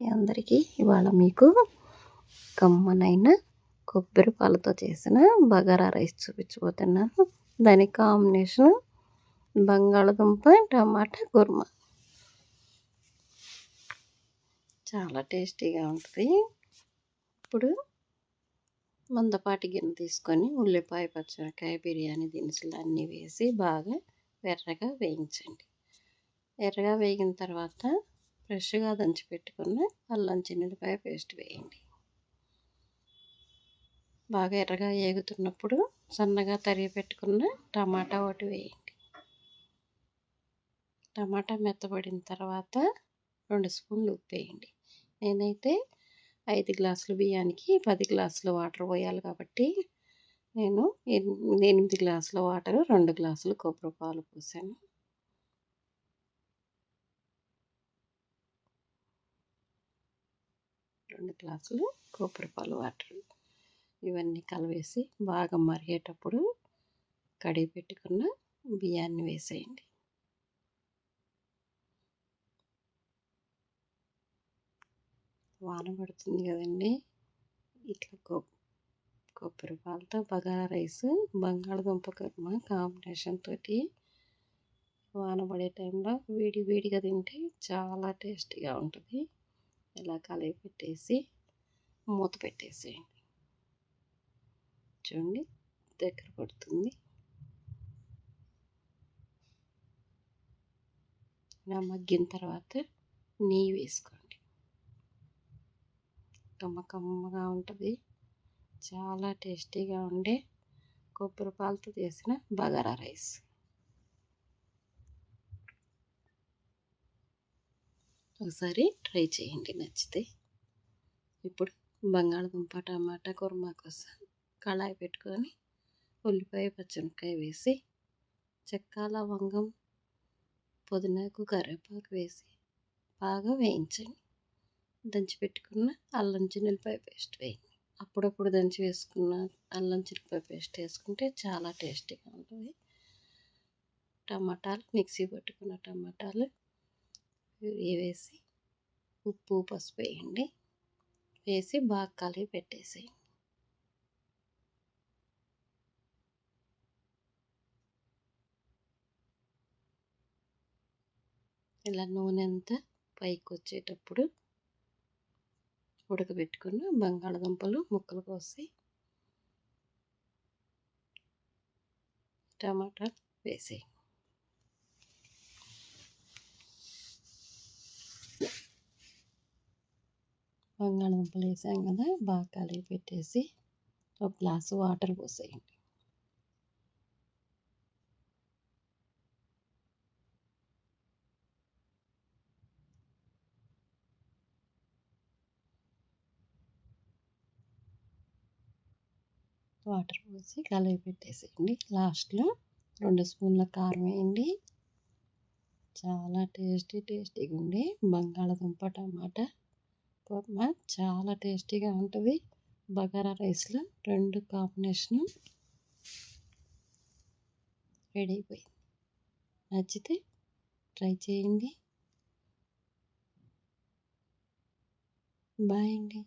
అందరికీ ఇవాళ మీకు కమ్మనైన కొబ్బరి పాలతో చేసిన బగారా రైస్ చూపించబోతున్నాను. దాని కాంబినేషన్ బంగాళదుంప టమాటా కుర్మా. చాలా టేస్టీగా ఉంటుంది. ఇప్పుడు మందపాటి గిన్నె తీసుకొని ఉల్లిపాయ పచ్చిమిరకాయ బిర్యానీ దినుసులు అన్నీ వేసి బాగా ఎర్రగా వేయించండి. ఎర్రగా వేగిన తర్వాత ఫ్రెష్గా దంచి పెట్టుకున్న అల్లం చిన్నపాయ పేస్ట్ వేయండి. బాగా ఎర్రగా ఏగుతున్నప్పుడు సన్నగా తరిగి పెట్టుకున్న టమాటా ఒకటి వేయండి. టమాటా మెత్తబడిన తర్వాత రెండు స్పూన్లు ఉప్పు వేయండి. నేనైతే ఐదు గ్లాసులు బియ్యానికి పది గ్లాసులు వాటర్ పోయాలి కాబట్టి నేను ఎనిమిది గ్లాసుల వాటర్ రెండు గ్లాసులు కొబ్బరి పాలు పోసాను. రెండు గ్లాసులు కొబ్బరిపాలు వాటర్ ఇవన్నీ కలివేసి బాగా మరిగేటప్పుడు కడిగి పెట్టుకున్న బియ్యాన్ని వేసేయండి. వాన పడుతుంది కదండి. ఇట్లా కొబ్బరి పాలతో బగారా రైస్ బంగాళదుంప కర్మ కాంబినేషన్ తోటి వాన పడే టైంలో వేడి వేడిగా తింటే చాలా టేస్టీగా ఉంటుంది. ఇలా కలిపి పెట్టేసి మూత పెట్టేసేయండి. చూడండి దగ్గర పడుతుంది. ఇలా మగ్గిన తర్వాత నెయ్యి వేసుకోండి. కమ్మ కమ్మగా ఉంటుంది. చాలా టేస్టీగా ఉండే కొబ్బరి పాలతో చేసిన బగారా రైస్. ఒకసారి ట్రై చేయండి నచ్చితే. ఇప్పుడు బంగాళదుంప టమాటా కుర్మా కోసం కళాయి పెట్టుకొని ఉల్లిపాయ పచ్చిమిరకాయ వేసి చెక్క లవంగం పుదీనాకు కరివేపాకు వేసి బాగా వేయించండి. దంచి పెట్టుకున్న అల్లం చిన్నపాయ పేస్ట్ వేయండి. అప్పుడప్పుడు దంచి వేసుకున్న అల్లం చిన్నపాయ పేస్ట్ వేసుకుంటే చాలా టేస్టీగా ఉంటుంది. టమాటాలు మిక్సీ పట్టుకున్న టమాటాలు వేసి ఉప్పు పసుపు వేయండి. వేసి బాగా కలిపి పెట్టేసేయండి. ఇలా నూనె అంతా పైకి వచ్చేటప్పుడు ఉడకబెట్టుకున్న బంగాళదుంపలు ముక్కలు కోసి టమాటా వేసేయండి. బంగాళదుంపలు వేసాం కదా బాగా కలిగి పెట్టేసి ఒక గ్లాసు వాటర్ పోసేయండి. వాటర్ పోసి కలిగి పెట్టేసేయండి. లాస్ట్లో రెండు స్పూన్ల కారం వేయండి. చాలా టేస్టీ టేస్టీగా ఉండి బంగాళదుంప టమాటా కుర్మా చాలా టేస్టీగా ఉంటుంది. బగారా రైస్లో రెండు కాంబినేషను రెడీ అయిపోయింది. నచ్చితే ట్రై చేయండి. బాయ్ అండి.